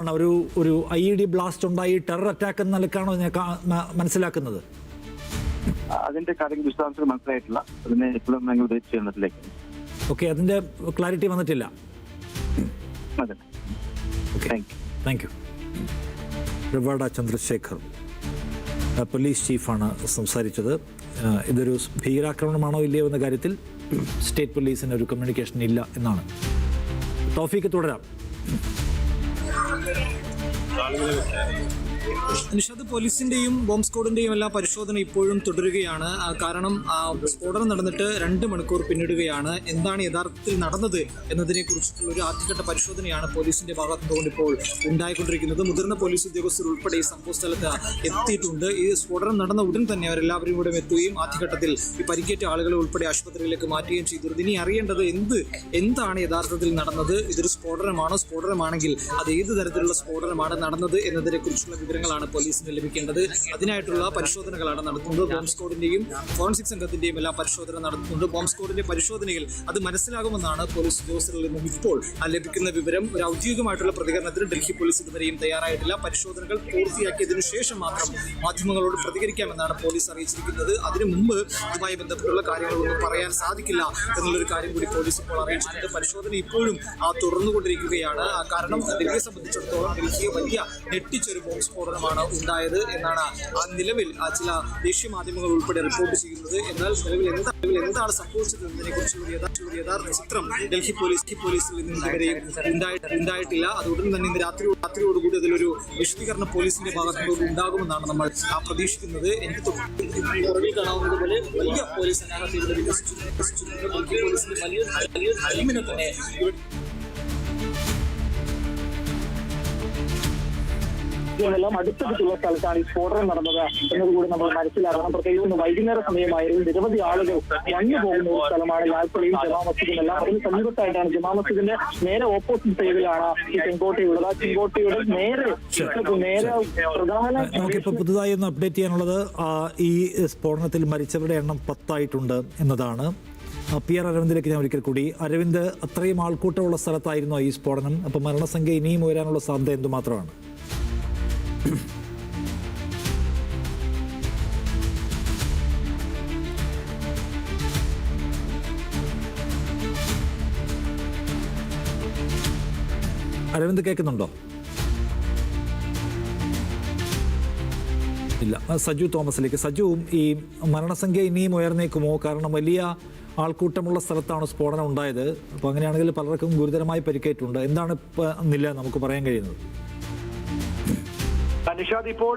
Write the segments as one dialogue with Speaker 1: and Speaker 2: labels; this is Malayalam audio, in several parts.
Speaker 1: ആണ് ഒരു ഒരു ഐ ഇ ഡി ബ്ലാസ്റ്റ് ഉണ്ടായി ടെറർ അറ്റാക്ക് എന്ന നിലക്കാണോ മനസ്സിലാക്കുന്നത്?
Speaker 2: അതിന്റെ കാര്യങ്ങൾ വിശദാംശങ്ങൾ മനസ്സിലായിട്ടില്ല. അതിനെ ഇപ്പോഴും ഞങ്ങൾ വെയിറ്റ് ചെയ്യുന്നതിലേക്ക്.
Speaker 1: ഓക്കെ അതിന്റെ ക്ലാരിറ്റി വന്നിട്ടില്ല.
Speaker 2: Thank you
Speaker 1: Ravada Chandrasekhar police ചീഫാണ് സംസാരിച്ചത്. ഇതൊരു ഭീകരാക്രമണമാണോ ഇല്ലയോ എന്ന കാര്യത്തിൽ സ്റ്റേറ്റ് പോലീസിന് ഒരു കമ്മ്യൂണിക്കേഷൻ ഇല്ല എന്നാണ്. ടോഫിക്ക് തുടരാം. ਕਾਲਜ ਦੇ ਵਿੱਚ ਹੈ।
Speaker 3: നിഷാദ് പോലീസിന്റെയും ബോംബ് സ്ക്വാഡിന്റെയും എല്ലാ പരിശോധന ഇപ്പോഴും തുടരുകയാണ്. കാരണം സ്ഫോടനം നടന്നിട്ട് രണ്ട് മണിക്കൂർ പിന്നിടുകയാണ്. എന്താണ് യഥാർത്ഥത്തിൽ നടന്നത് എന്നതിനെ കുറിച്ചിട്ടുള്ള ഒരു ആദ്യഘട്ട പരിശോധനയാണ് പോലീസിന്റെ ഭാഗത്തു നിന്നുകൊണ്ട് ഇപ്പോൾ ഉണ്ടായിക്കൊണ്ടിരിക്കുന്നത്. മുതിർന്ന പോലീസ് ഉദ്യോഗസ്ഥർ ഉൾപ്പെടെ ഈ സംഭവ സ്ഥലത്ത് എത്തിയിട്ടുണ്ട്. ഈ സ്ഫോടനം നടന്ന ഉടൻ തന്നെ അവരെല്ലാവരും കൂടെ എത്തുകയും ആദ്യഘട്ടത്തിൽ ഈ പരിക്കേറ്റ ആളുകളെ ഉൾപ്പെടെ ആശുപത്രിയിലേക്ക് മാറ്റുകയും ചെയ്തിരുന്നു. ഇനി അറിയേണ്ടത് എന്ത് എന്താണ് യഥാർത്ഥത്തിൽ നടന്നത്? ഇതൊരു സ്ഫോടനമാണോ? സ്ഫോടനമാണെങ്കിൽ അത് ഏത് തരത്തിലുള്ള സ്ഫോടനമാണ് നടന്നത് എന്നതിനെ കുറിച്ചുള്ള വിവരങ്ങളാണ് പോലീസിന് ലഭിക്കേണ്ടത്. അതിനായിട്ടുള്ള പരിശോധനകളാണ് നടത്തുന്നത്. ബോംബ് സ്കോഡിന്റെയും ഫോറൻസിക് സംഘത്തിന്റെയും എല്ലാം പരിശോധന നടത്തുന്നുണ്ട്. ബോംബ് സ്ക്വാഡിന്റെ പരിശോധനയിൽ അത് മനസ്സിലാകുമെന്നാണ് പോലീസ് ഉദ്യോഗസ്ഥരിൽ നിന്നും ഇപ്പോൾ ലഭിക്കുന്ന വിവരം. ഒരു ഔദ്യോഗികമായിട്ടുള്ള പ്രതികരണത്തിന് ഡൽഹി പോലീസ് ഇതുവരെയും തയ്യാറായിട്ടില്ല. പരിശോധനകൾ പൂർത്തിയാക്കിയതിനു ശേഷം മാത്രം മാധ്യമങ്ങളോട് പ്രതികരിക്കാമെന്നാണ് പോലീസ് അറിയിച്ചിരിക്കുന്നത്. അതിനു മുമ്പ് ഇതുമായി ബന്ധപ്പെട്ടുള്ള കാര്യങ്ങളൊന്നും പറയാൻ സാധിക്കില്ല എന്നുള്ളൊരു കാര്യം കൂടി പോലീസ് ഇപ്പോൾ അറിയിച്ചിട്ടുണ്ട്. പരിശോധന ഇപ്പോഴും തുടർന്നുകൊണ്ടിരിക്കുകയാണ്. കാരണം ഡൽഹിയെ സംബന്ധിച്ചിടത്തോളം ഡൽഹിയെ വലിയ ഞെട്ടിച്ചൊരു ബോംബ് സ്ഫോടനമാണ് ഉണ്ടായത് എന്നാണ് ആ നിലവിൽ ആ ചില ദേശീയ മാധ്യമങ്ങൾ ഉൾപ്പെടെ റിപ്പോർട്ട് ചെയ്യുന്നത്. എന്നാൽ നിലവിൽ എന്താ എന്താണ് സംഭവിച്ചത് എന്നതിനെ കുറിച്ചുള്ള ഒരു യഥാർത്ഥ ചിത്രം ഡൽഹി പോലീസ് പോലീസിൽ നിന്ന് ഇതുവരെയും ഉണ്ടായിട്ടില്ല. അതുകൊണ്ട് തന്നെ ഇന്ന് രാത്രി രാത്രിയോടുകൂടി അതിലൊരു വിശദീകരണം പോലീസിന്റെ ഭാഗത്തുനിന്ന് ഉണ്ടാകുമെന്നാണ് നമ്മൾ പ്രതീക്ഷിക്കുന്നത്. എനിക്ക് പുറകിൽ വലിയ പോലീസ് വലിയ വലിയ തന്നെ
Speaker 4: എല്ലാം അടുത്തടുത്തുള്ള സ്ഥലത്താണ് ഈ സ്ഫോടനം നടന്നത് എന്നതുകൂടി നമ്മൾ മനസ്സിലാക്കണം. പ്രത്യേകിച്ച് ഇന്ന് വൈകുന്നേര സമയമായിരുന്നു നിരവധി ആളുകൾ മഞ്ഞു പോകുന്ന ഒരു സ്ഥലമാണ് ലാൽപ്പള്ളിയും ജമാ മസ്ജിദും എല്ലാം അതിന് സമീപത്തായിട്ടാണ് ജമാ മസ്ജിദിന്റെ നേരെ ഓപ്പോസിറ്റ് സൈഡിലാണ് ഈ ചെങ്കോട്ടയുള്ളത് ആ ചെങ്കോട്ടയുടെ നേരെ നേരെ പ്രധാന
Speaker 1: നമുക്കിപ്പോൾ പുതുതായി ഒന്ന് അപ്ഡേറ്റ് ചെയ്യാനുള്ളത് ഈ സ്ഫോടനത്തിൽ മരിച്ചവരുടെ എണ്ണം പത്തായിട്ടുണ്ട് എന്നതാണ്. പി ആർ അരവിന്ദിലേക്ക് ഞാൻ ഒരിക്കൽ കൂടി. അരവിന്ദ് അത്രയും ആൾക്കൂട്ടമുള്ള സ്ഥലത്തായിരുന്നു ഈ സ്ഫോടനം. അപ്പോൾ മരണസംഖ്യ ഇനിയും ഉയരാനുള്ള സാധ്യത എന്തുമാത്രമാണ്? അരവിന്ദ് കേൾക്കുന്നുണ്ടോ? ഇല്ല. സജു തോമസിലേക്ക്. സജുവും ഈ മരണസംഖ്യ ഇനിയും ഉയർന്നേക്കുമോ? കാരണം വലിയ ആൾക്കൂട്ടമുള്ള സ്ഥലത്താണ് സ്ഫോടനം ഉണ്ടായത്. അപ്പോൾ അങ്ങനെയാണെങ്കിൽ പലർക്കും ഗുരുതരമായി പരിക്കേറ്റുണ്ട്. എന്താണ് നില നമുക്ക് പറയാൻ കഴിയുന്നത്?
Speaker 5: നിഷാദ് ഇപ്പോൾ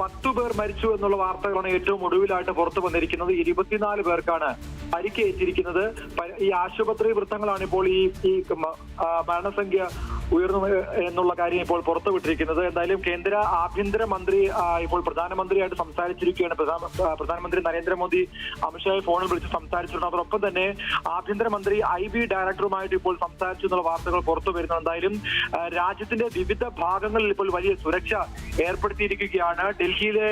Speaker 5: പത്തു പേർ മരിച്ചു എന്നുള്ള വാർത്തകളാണ് ഏറ്റവും ഒടുവിലായിട്ട് പുറത്തു വന്നിരിക്കുന്നത്. ഇരുപത്തിനാല് പേർക്കാണ് പരിക്കേറ്റിരിക്കുന്നത്. ഈ ആശുപത്രി വൃത്തങ്ങളാണ് ഇപ്പോൾ ഈ ഈ മരണസംഖ്യ ഉയർന്നു എന്നുള്ള കാര്യം ഇപ്പോൾ പുറത്തുവിട്ടിരിക്കുന്നത് എന്തായാലും കേന്ദ്ര ആഭ്യന്തര മന്ത്രി ഇപ്പോൾ പ്രധാനമന്ത്രിയായിട്ട് സംസാരിച്ചിരിക്കുകയാണ്. പ്രധാനമന്ത്രി നരേന്ദ്രമോദി അമിത്ഷായെ ഫോണിൽ വിളിച്ച് സംസാരിച്ചിട്ടുണ്ട്. അതോടൊപ്പം തന്നെ ആഭ്യന്തരമന്ത്രി ഐ ബി ഡയറക്ടറുമായിട്ട് ഇപ്പോൾ സംസാരിച്ചു എന്നുള്ള വാർത്തകൾ പുറത്തു വരുന്നു എന്തായാലും രാജ്യത്തിന്റെ വിവിധ ഭാഗങ്ങളിൽ ഇപ്പോൾ വലിയ സുരക്ഷ ഏർപ്പെടുത്തിയിരിക്കുകയാണ്. ഡൽഹിയിലെ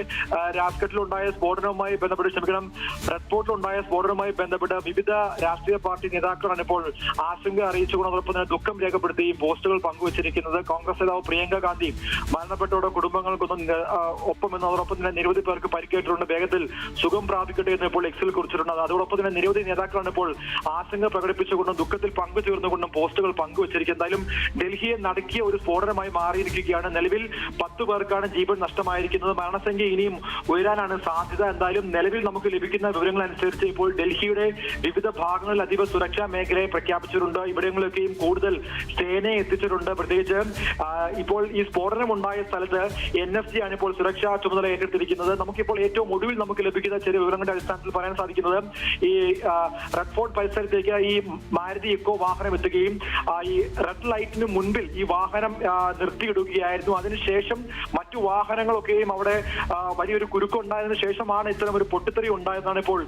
Speaker 5: രാജ്ഘട്ടിലുണ്ടായ സ്ഫോടനവുമായി ബന്ധപ്പെട്ട് ക്ഷമിക്കണം റെഡ് ഫോർട്ടിലുണ്ടായ സ്ഫോടനവുമായി ബന്ധപ്പെട്ട് വിവിധ രാഷ്ട്രീയ പാർട്ടി നേതാക്കളാണ് ഇപ്പോൾ ആശങ്ക അറിയിച്ചുകൊണ്ട് അതോടൊപ്പം തന്നെ ദുഃഖം രേഖപ്പെടുത്തുകയും പോസ്റ്റുകൾ പങ്കുവച്ചിരിക്കുന്നത് കോൺഗ്രസ് നേതാവ് പ്രിയങ്ക ഗാന്ധി. മരണപ്പെട്ടവരുടെ കുടുംബങ്ങൾക്കൊന്നും ഒപ്പം എന്ന് അതോടൊപ്പം തന്നെ നിരവധി പേർക്ക് പരിക്കേറ്റിട്ടുണ്ട്. വേഗത്തിൽ സുഖം പ്രാപിക്കട്ടെ എന്ന് ഇപ്പോൾ എക്സിൽ കുറിച്ചിട്ടുണ്ട്. അതോടൊപ്പം തന്നെ നിരവധി നേതാക്കളാണ് ഇപ്പോൾ ആശങ്ക പ്രകടിപ്പിച്ചുകൊണ്ടും ദുഃഖത്തിൽ പങ്കുചേർന്നുകൊണ്ടും പോസ്റ്റുകൾ പങ്കുവച്ചിരിക്കുന്നത് എന്തായാലും ഡൽഹിയെ നടക്കിയ ഒരു സ്ഫോടനമായി മാറിയിരിക്കുകയാണ്. നിലവിൽ പത്ത് പേർക്കാണ് ജീവൻ നഷ്ടമായിരിക്കുന്നത്. മരണസംഖ്യ ഇനിയും ഉയരാനാണ് സാധ്യത. എന്തായാലും നിലവിൽ നമുക്ക് ലഭിക്കുന്ന വിവരങ്ങൾ അനുസരിച്ച് ഇപ്പോൾ ഡൽഹിയുടെ വിവിധ ഭാഗങ്ങളിൽ അതീവ സുരക്ഷാ മേഖലയെ പ്രഖ്യാപിച്ചിട്ടുണ്ട്. ഇവിടങ്ങളിലൊക്കെയും കൂടുതൽ സേനയെ എത്തിച്ചിട്ടുണ്ട്. പ്രത്യേകിച്ച് ഇപ്പോൾ ഈ സ്ഫോടനം ഉണ്ടായ സ്ഥലത്ത് എൻ എഫ് ജി ആണ് ഇപ്പോൾ സുരക്ഷാ ചുമതല ഏറ്റെടുത്തിരിക്കുന്നത്. നമുക്കിപ്പോൾ ഏറ്റവും ഒടുവിൽ നമുക്ക് ലഭിക്കുന്ന ചെറിയ വിവരങ്ങളുടെ അടിസ്ഥാനത്തിൽ പറയാൻ സാധിക്കുന്നത് ഈ റെഡ് ഫോർട്ട് പരിസരത്തേക്ക് ഈ മാരുതി ഇക്കോ വാഹനം എത്തുകയും ഈ റെഡ് ലൈറ്റിന് മുൻപിൽ ഈ വാഹനം നിർത്തിയിടുകയായിരുന്നു. അതിനുശേഷം മറ്റു വാഹനങ്ങളൊക്കെയും അവിടെ വലിയൊരു കുരുക്കുണ്ടായതിനു ശേഷമാണ് ഇത്തരം ഒരു പൊട്ടിത്തെറി ഉണ്ടായതെന്നാണ് ഇപ്പോൾ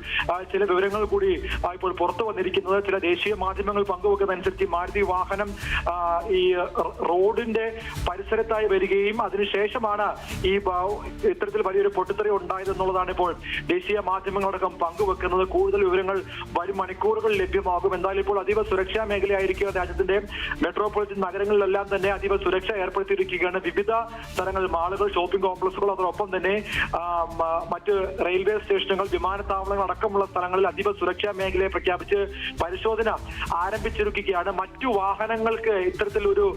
Speaker 5: ചില വിവരങ്ങൾ കൂടി ഇപ്പോൾ പുറത്തു വന്നിരിക്കുന്നത്. ചില ദേശീയ മാധ്യമങ്ങൾ പങ്കുവെക്കുന്നതനുസരിച്ച് മാരുതി വാഹനം ഈ റോഡിന്റെ പരിസരത്തായി വരികയും അതിനുശേഷമാണ് ഈ ഇത്തരത്തിൽ വലിയൊരു പൊട്ടിത്തെറി ഉണ്ടായത് എന്നുള്ളതാണ് ഇപ്പോൾ ദേശീയ മാധ്യമങ്ങളടക്കം പങ്കുവെക്കുന്നത്. കൂടുതൽ വിവരങ്ങൾ വരും മണിക്കൂറുകൾ ലഭ്യമാകും. എന്തായാലും ഇപ്പോൾ അതീവ സുരക്ഷാ മേഖലയായിരിക്കുക രാജ്യത്തിന്റെ മെട്രോപൊളിറ്റൻ നഗരങ്ങളിലെല്ലാം തന്നെ അതീവ സുരക്ഷ ഏർപ്പെടുത്തിയിരിക്കുകയാണ്. വിവിധ സ്ഥലങ്ങൾ മാളുകൾ ഷോപ്പിംഗ് കോംപ്ലക്സുകൾ അതോടൊപ്പം തന്നെ മറ്റ് റെയിൽവേ സ്റ്റേഷനുകൾ വിമാനത്താവളങ്ങൾ അടക്കമുള്ള സ്ഥലങ്ങളിൽ അതീവ സുരക്ഷാ മേഖലയെ പ്രഖ്യാപിച്ച് പരിശോധന ആരംഭിച്ചിരിക്കുകയാണ്. മറ്റു വാഹനങ്ങൾക്ക് ഇത്തരത്തിലൊരു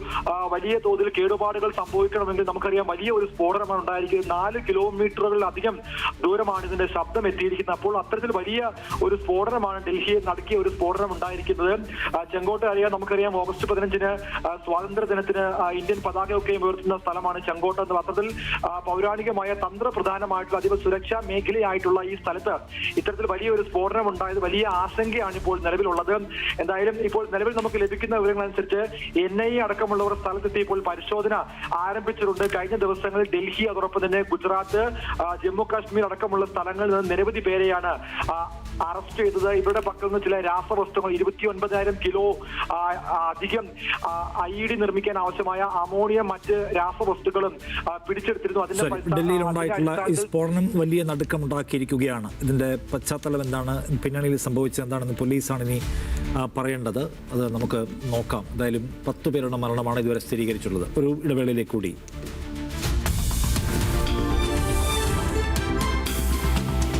Speaker 5: വലിയ തോതിൽ കേടുപാടുകൾ സംഭവിക്കണമെങ്കിൽ നമുക്കറിയാം വലിയ ഒരു സ്ഫോടനമാണ് ഉണ്ടായിരിക്കുന്നത്. നാല് കിലോമീറ്ററുകളിലധികം ദൂരമാണ് ഇതിന്റെ ശബ്ദം എത്തിയിരിക്കുന്നത്. അപ്പോൾ അത്തരത്തിൽ വലിയ ഒരു സ്ഫോടനമാണ് ഡൽഹിയിൽ നടക്കിയ ഒരു സ്ഫോടനം ഉണ്ടായിരിക്കുന്നത്. ചെങ്കോട്ട അറിയാം നമുക്കറിയാം ഓഗസ്റ്റ് പതിനഞ്ചിന് സ്വാതന്ത്ര്യ ദിനത്തിന് ഇന്ത്യൻ പതാകയൊക്കെ ഉയർത്തുന്ന സ്ഥലമാണ് ചെങ്കോട്ട എന്ന അത്തരത്തിൽ പൗരാണികമായ തന്ത്രപ്രധാനമായിട്ടുള്ള അതീവ സുരക്ഷാ മേഖലയായിട്ടുള്ള ഈ സ്ഥലത്ത് ഇത്തരത്തിൽ വലിയൊരു സ്ഫോടനം ഉണ്ടായത് വലിയ ആശങ്കയാണ് ഇപ്പോൾ നിലവിലുള്ളത്. എന്തായാലും ഇപ്പോൾ നിലവിൽ നമുക്ക് ലഭിക്കുന്ന വിവരങ്ങൾ അനുസരിച്ച് എൻ ഐ അടക്കമുള്ളവർ സ്ഥലത്തെത്തി ഇപ്പോൾ പരിശോധന ആരംഭിച്ചിട്ടുണ്ട്. കഴിഞ്ഞ ദിവസങ്ങളിൽ ഡൽഹി അതോടൊപ്പം തന്നെ ഗുജറാത്ത് ജമ്മു കാശ്മീർ അടക്കമുള്ള സ്ഥലങ്ങളിൽ നിന്ന് നിരവധി പേരെയാണ് അറസ്റ്റ് ചെയ്തത്. ഇവരുടെ പക്കൽ നിന്ന് ചില രാസവസ്തുക്കൾ ഇരുപത്തി ഒൻപതിനായിരം കിലോ അധികം ഐ ഡി നിർമ്മിക്കാൻ ആവശ്യമായ അമോണിയ മറ്റ് രാസവസ്തുക്കളും പിടിച്ചെടുത്തിരുന്നു. അതിന്റെ ഡൽഹിയിലുണ്ടായിട്ടുള്ള
Speaker 1: ഡൽഹിയിൽ ഉണ്ടായിട്ടുള്ള ഈ സ്ഫോടനം വലിയ നടുക്കമുണ്ടാക്കിയിരിക്കുകയാണ് ഇതിന്റെ പശ്ചാത്തലം എന്താണ്? പിന്നണിയിൽ സംഭവിച്ചത് എന്താണെന്ന് പോലീസാണ് ഇനി പറയേണ്ടത്. അത് നമുക്ക് നോക്കാം. എന്തായാലും പത്ത് പേരുടെ മരണമാണ് ഇതുവരെ സ്ഥിരീകരിച്ചുള്ളത് ഒരു ഇടവേളയിലേക്ക് കൂടി.